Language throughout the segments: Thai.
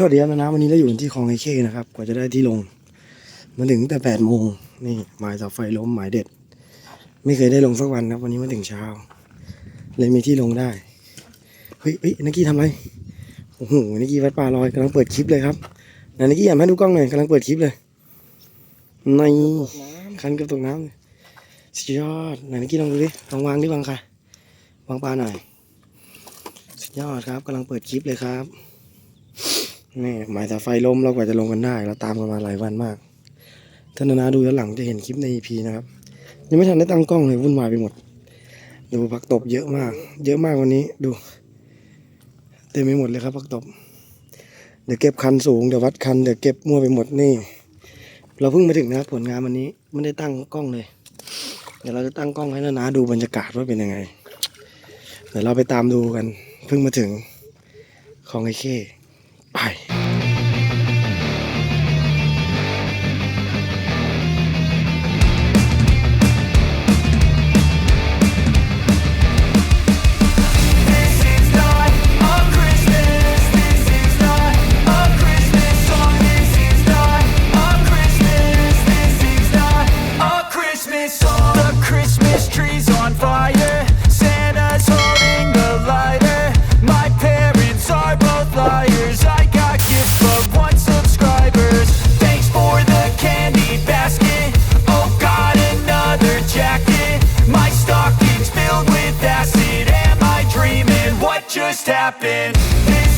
สวัสดีครับนะวันนี้เราอยู่ที่คลองไอเคนะครับ กว่าจะได้ที่ลง มาถึงแต่แปดโมงนี่หมายเสาไฟล้มหมายเด็ด ไม่เคยได้ลงสักวันครับวันนี้มาถึงเช้า เลยมีที่ลงได้ เฮ้ยเฮ้ยนักกี้ทำอะไรโอ้โหนักกี้วัดป่าลอยกำลังเปิดคลิปเลยครับไหนนักกี้อยากให้ดูกล้องหน่อยกำลังเปิดคลิปเลยในคันกับตกน้ำสุดยอดไหนนักกี้ลองดูดิลองวางดิวางค่ะวางปลาหน่อยสุดยอดครับกำลังเปิดคลิปเลยครับ นี่หมายแต่ไฟล้มเรากว่าจะลงกันได้เราตามกันมาหลายวันมากท่านนาดูย้อนหลังจะเห็นคลิปใน EP นะครับยังไม่ทันได้ตั้งกล้องเลยวุ่นวายไปหมด ดูผักตบเยอะมาก เยอะมากวันนี้ดูเต็มไปหมดเลยครับผักตบ เดี๋ยวเก็บคันสูงเดี๋ยววัดคันเดี๋ยวเก็บมั่วไปหมดนี่ เราเพิ่งมาถึงนะครับผลงานวันนี้ไม่ได้ตั้งกล้องเลย เดี๋ยวเราจะตั้งกล้องให้นานาดูบรรยากาศว่าเป็นยังไงเดี๋ยวเราไปตามดูกัน เพิ่งมาถึงของไอ้เค ไ happen.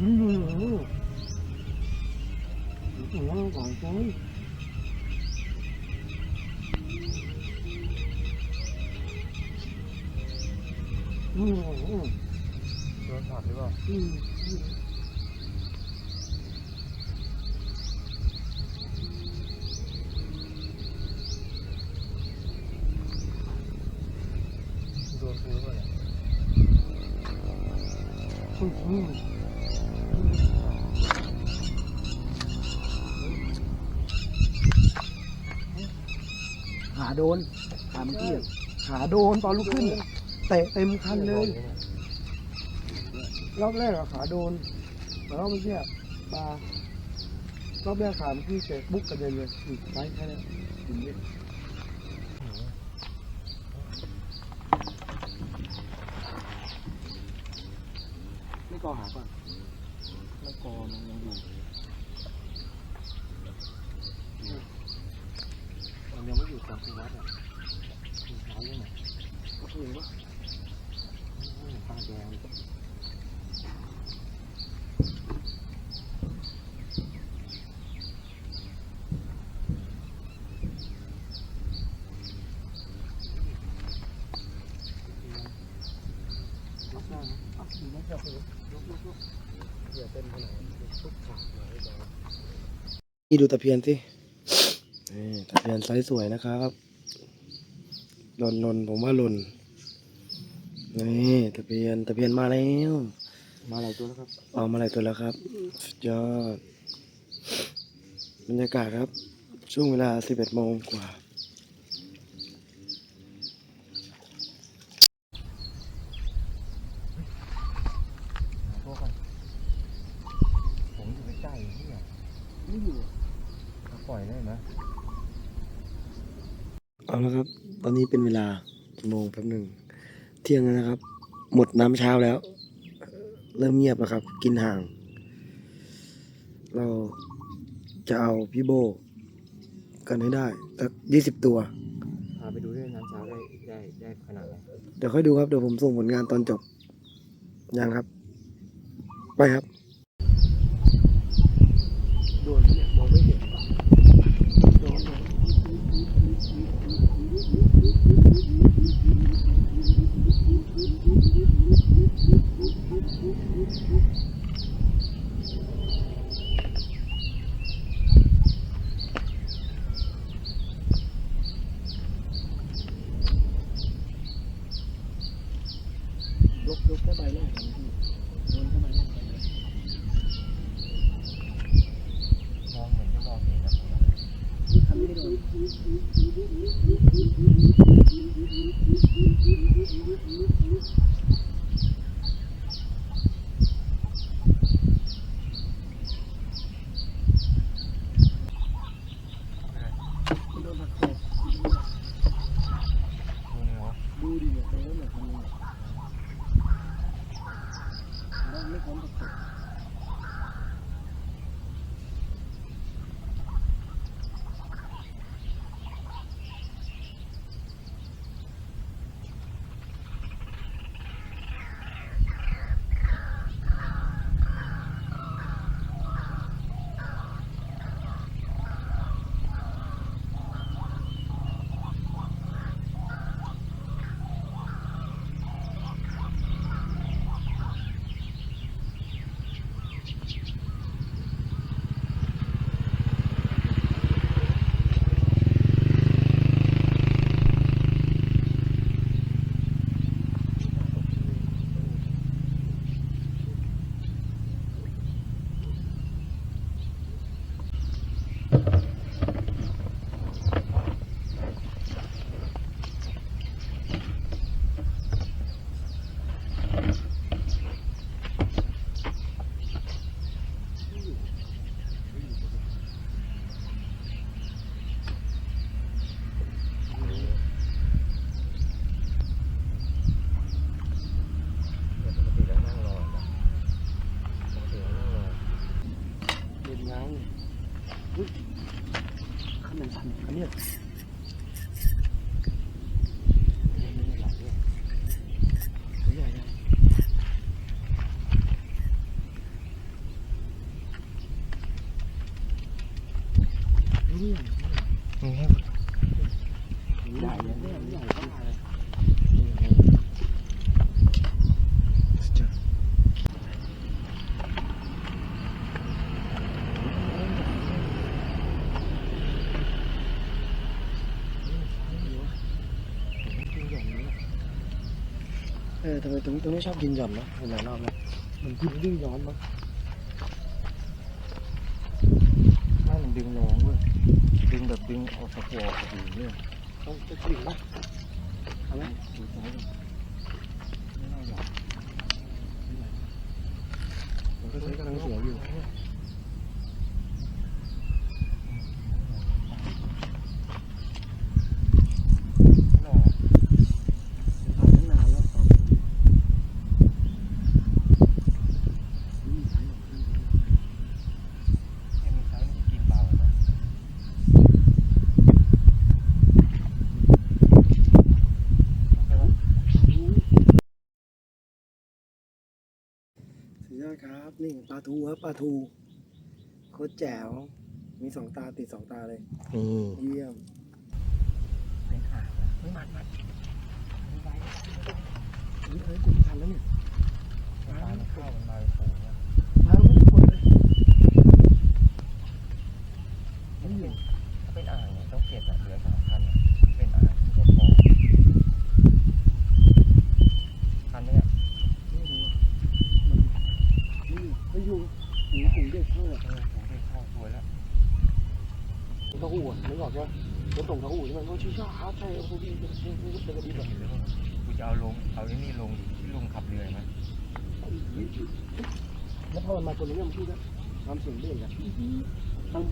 อนี่ไงอืมอืมอืมก่อนจ้ยอืมอืมโดนถัดหรือเปล่า โดนขาเมื่อกี้ขาโดนตอนลุกขึ้นเตะเต็มคันเลยรอบแรกอะขาโดนแล้วเมื่อกี้ปลารอบแรกขาเมที่เจบุ๊กกระเด็นเลยไซส์แค่นี้ถึงเยอะไม่กอหาป่ะไ ที่วัดอ่ะมีเท้ายังไง ก็คือว่า ไม่เห็นตาแดงเลยรับได้นะ ไม่เจอเลยยกยกยกเดี๋ยวเต้นขนาดทุกขาดเลยนี่ดูตะเพียนสินี่ ตะเพียนไซส์สวยนะครับหล่นหล่นผมว่าหล่นนี่ตะเพียนตะเพียนมาแล้วมาหลายตัวแล้วครับออกมาหลายตัวแล้วครับสุดยอดบรรยากาศครับ ช่วงเวลา 11โมงกว่าหาตัวก่อนผมอยู่ใกล้ๆเนี่ย ไม่อยู่ เขาปล่อยได้ไหม เอาละครับ ตอนนี้เป็นเวลากี่โมงแป๊บหนึ่ง เที่ยงแล้วนะครับ หมดน้ำเช้าแล้ว เริ่มเงียบแล้วครับ กินห่าง เราจะเอาพี่โบ กันให้ได้สักยี่สิบตัว พาไปดูด้วยน้ำเช้าได้ได้ได้ขนาดไหนเดี๋ยวค่อยดูครับ เดี๋ยวผมส่งผลงานตอนจบ ยังครับ ไปครับ Thank you. เนี้ย ไม่ได้หลับด้วย ตัวใหญ่เลยนี่ใหญ่ นี่ให้ ใหญ่เลยเนี่ยใหญ่มากเลยสุดยอดเออทำไมตรงนี้ตรงนี้ชอบกินหย่อนนะเห็นหลายรอบแล้วมันกินวิ่งย้อนมั้งไม่มันดึงแรงเว้ยดึงแบบดึงออกจากหัวออกจากหูเนี่ยต้องจะกินปะเอาไหมดูซ้ายก่อนไม่น่าหลับมันก็ใช้กำลังเสียอยู่ อดครับ นี่ปลาทูครับปลาทูโคตรแจ๋ว มีสองตาติดสองตาเลยนี่เยี่ยมเป็นอ่างนะไม่มันมันเฮ้ยเฮ้ยกูไม่ทันแล้วเนี่ยปลามันเข้ามันมาเป็นฝูงนะ ปลาไม่หมดเลย ถ้าเป็นถ้าเป็นอ่างเนี่ยต้องเก็บอะเหลือสามพันอะเป็นอ่างที่พวกบ่อพันเนี่ย ไม่รู้อะมันนี่ไม่อยู่หูหูเด็กเข้าอะ เออฝูงเด็กเข้าสวยแล้วาหูอะนึกออกใช่ไหมรถส่งกระหูใช่ไหมว่าชี้ช้าใช่โอ้โหดีเป็นเป็นเป็นกระดิ่งแบบนแล้วกูจะเอาลง เอาไอ้นี่ลงที่ลุงขับเรือไหมแล้วพอมันมาคนนี้มันพูดว่าทำเสียงเด็กอะตั้ง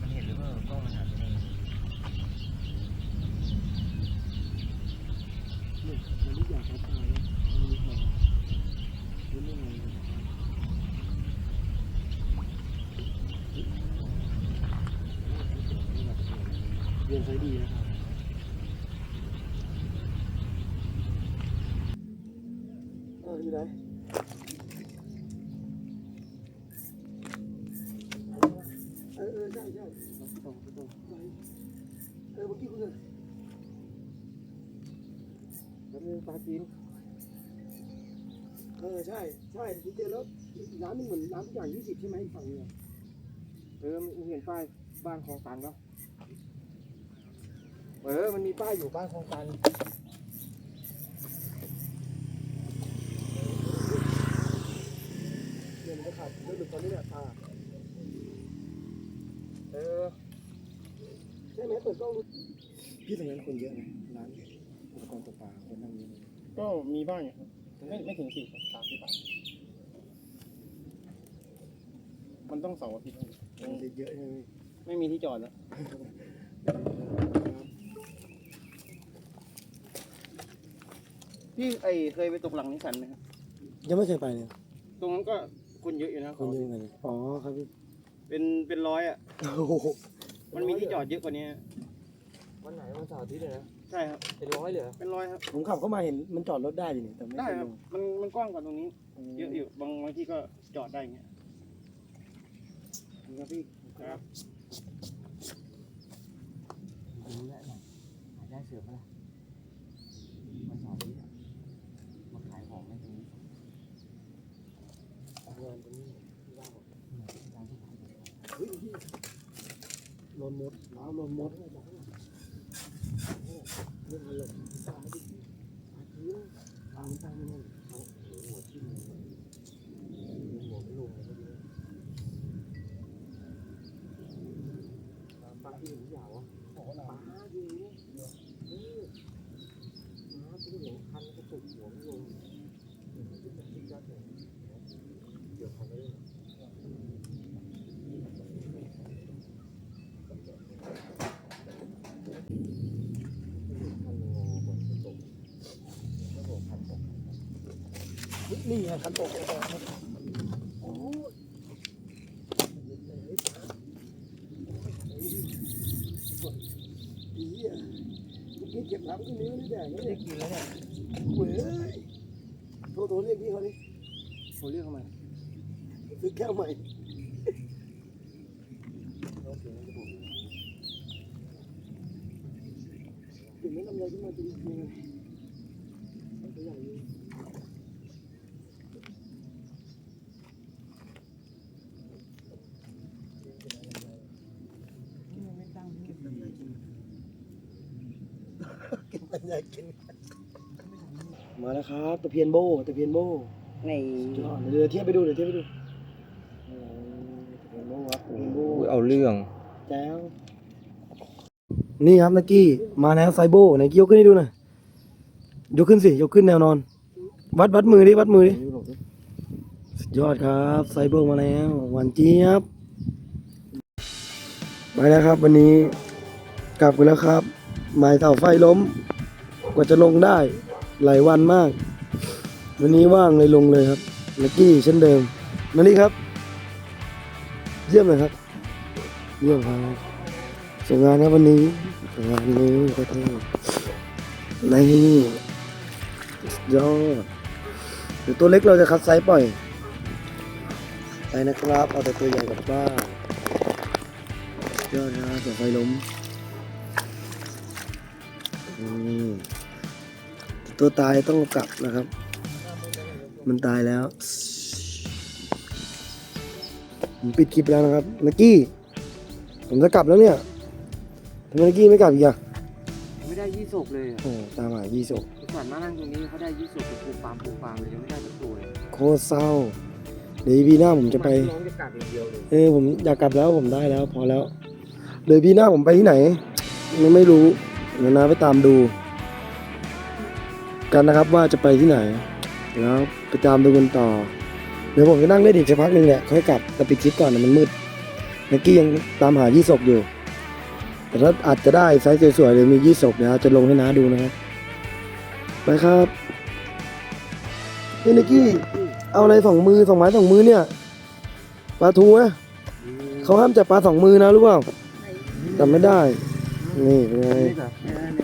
มันเห็นหรือเปล่ากล้องมันหายไปไหน นี่มันไม่อยากให้ตายอะมันไม่มามันไม่มาเรี ยนใช้ดีนะครับเอออยู่ไหนเออเออใช่ใช่ตรงตรงตรงเออเมื่อกี้คุณเลยแล้วมีปลาจีนเออใช่ใช่ที่เจอแล้วร้านนึงเหมือนร้านทุกอย่างยี่สิบใช่ไหมอีกฝั่งเนึงอะเออมึงเห็นป้ายบ้านคลองตันปะ เออ มันมีป้ายอยู่บ้านคลองตันเนี่ยมันจะขาดเรื่องหลุดตอนนี้เนี่ยตาเออใช่ไหมเปิดกล้องดูพี่ตรงนั้นคนเยอะไหมร้านอุปกรณ์ตกปลาคนนั่งเยอะไหมก็มีบ้างอยู่ครับไม่ไม่ถึงสี่สามสิบบาทมันต้องเสาร์อาทิตย์คนเยอะๆใช่ไหมไม่มีที่จอดแล้ว พี่ไอเคยไปตกหลังนิสสันไหมครับ ยังไม่เคยไปเลยตรงนั้นก็คนเยอะอยู่นะคนเยอะเหมือนกันอ๋อครับพี่เป็นเป็นร้อยอะ โอ้โหมันมีที่จอดเยอะกว่านี้วันไหนวันเสาร์อาทิตย์เลยนะใช่ครับ เป็นร้อยเลยเหรอเป็นร้อยครับ ผมขับเข้ามาเห็นมันจอดรถได้อยู่นี่แต่ไม่ได้เคยคลรับงมันมันกว้างกว่าตรงนี้ เยอะอยู่บางบางที่ก็จอดได้อย่างเงี้ยครับพี่ครับรู้แล้วหน่อยหาได้เสือปะล่ะวันเสาร์อาทิตย์อะมาขายของในตรงนี้ งานตรงนี้ว่าง ร้านที่ขายของ เฮ้ยพี่ล นมดล้าวลนมดเรื่องมันหลบตาดิตาจีนตามันตามันนั่นเอาหัวทิ่มเลยหัวไม่ลงเลยเมื่อกี้ปลาที่หนูยาวอะปลาอยู่เออปลาที่หนูคันกระตุกหัวไม่ลงเดี๋ยวคันไม่ได้ นี่ไงคันตกโอ้ยอีอะนี่เก็บน้ำขึ้นนี้ไม่ได้แดงไม่ได้กินแล้วเนี่ยเว้ยโทรโทรเรียกพี่เขาดิโทรเรียกเข้ามาซื้อแก้วใหม่ถึงไม่ทำอะไรขึ้นมาจริงๆเลยตัวใหญ่เลย ไม่ตั้ง เก็บปัญญากินเก็บปัญญากิน มาแล้วครับตะเพียนโบตะเพียนโบในสุดยอดเดี๋ยวเทียบไปดูเดี๋ยวเทียบไปดูโอ้ตะเพียนโบครับตะเพียนโบเอาเรื่องแจ้วนี่ครับนักกี้มาแล้วไซโบไหนกี้ยกขึ้นให้ดูหน่อยยกขึ้นสิยกขึ้นแนวนอน วัดวัดมือดิวัดมือดิสุดยอดครับไซโบมาแล้วหวานเจี๊ยบไปแล้วครับ วันนี้กลับไปแล้วครับ หมายเสาไฟล้ม กว่าจะลงได้ หลายวันมาก วันนี้ว่างเลยลงเลยครับลักกี้เช่นเดิมมานี่ครับ เยี่ยมเลยครับ เยี่ยมครับส่งงานครับวันนี้ส่งงานนี้ก็เท่นี่ยอดเดี๋ยวตัวเล็กเราจะคัดไซส์ปล่อยไปนะครับ เอาแต่ตัวใหญ่กลับบ้านยอดนะเสียงไฟล้มนี่ ตัวตายต้องกลับนะครับ มันตายแล้ว ผมปิดคลิปแล้วนะครับนักกี้ ผมจะกลับแล้วเนี่ยทำไมนักกี้ไม่กลับอีกอะไม่ได้ยี่สกเลยอะโอ้ตามหายี่ศพก่อนมานั่งตรงนี้เขาได้ยี่สกเป็นปูปามปูปามเลยยังไม่ได้สักตัวเลยโคตรเศร้า เดี๋ยวปีหน้าผมจะไป น้องจะกลับอย่างเดียวเลยเออผมอยากกลับแล้วผมได้แล้ว พอแล้ว เดี๋ยวปีหน้าผมไปที่ไหนยังไม่รู้เดี๋ยวนะไปตามดู กันนะครับว่าจะไปที่ไหนแล้วไปตามดูกันต่อ เดี๋ยวผมจะนั่งเล่นอีกสักพักหนึ่งแหละค่อยกลับแต่ปิดคลิปก่อนนะมันมืดเมื่อกี้ยังตามหายี่ศพอยู่ แต่ถ้าอาจจะได้ไซส์สวยๆเลยมียี่ศพเดี๋ยวจะลงให้น้าดูนะครับไปครับนี่นิกกี้เอาอะไรสองมือสองไม้สองมือเนี่ยปลาทูนะเขาห้ามจับปลาสองมือนะรู้เปล่าจำไม่ได้ นี่เป็นไงนี่เหรอเออนี่แหละกำลัง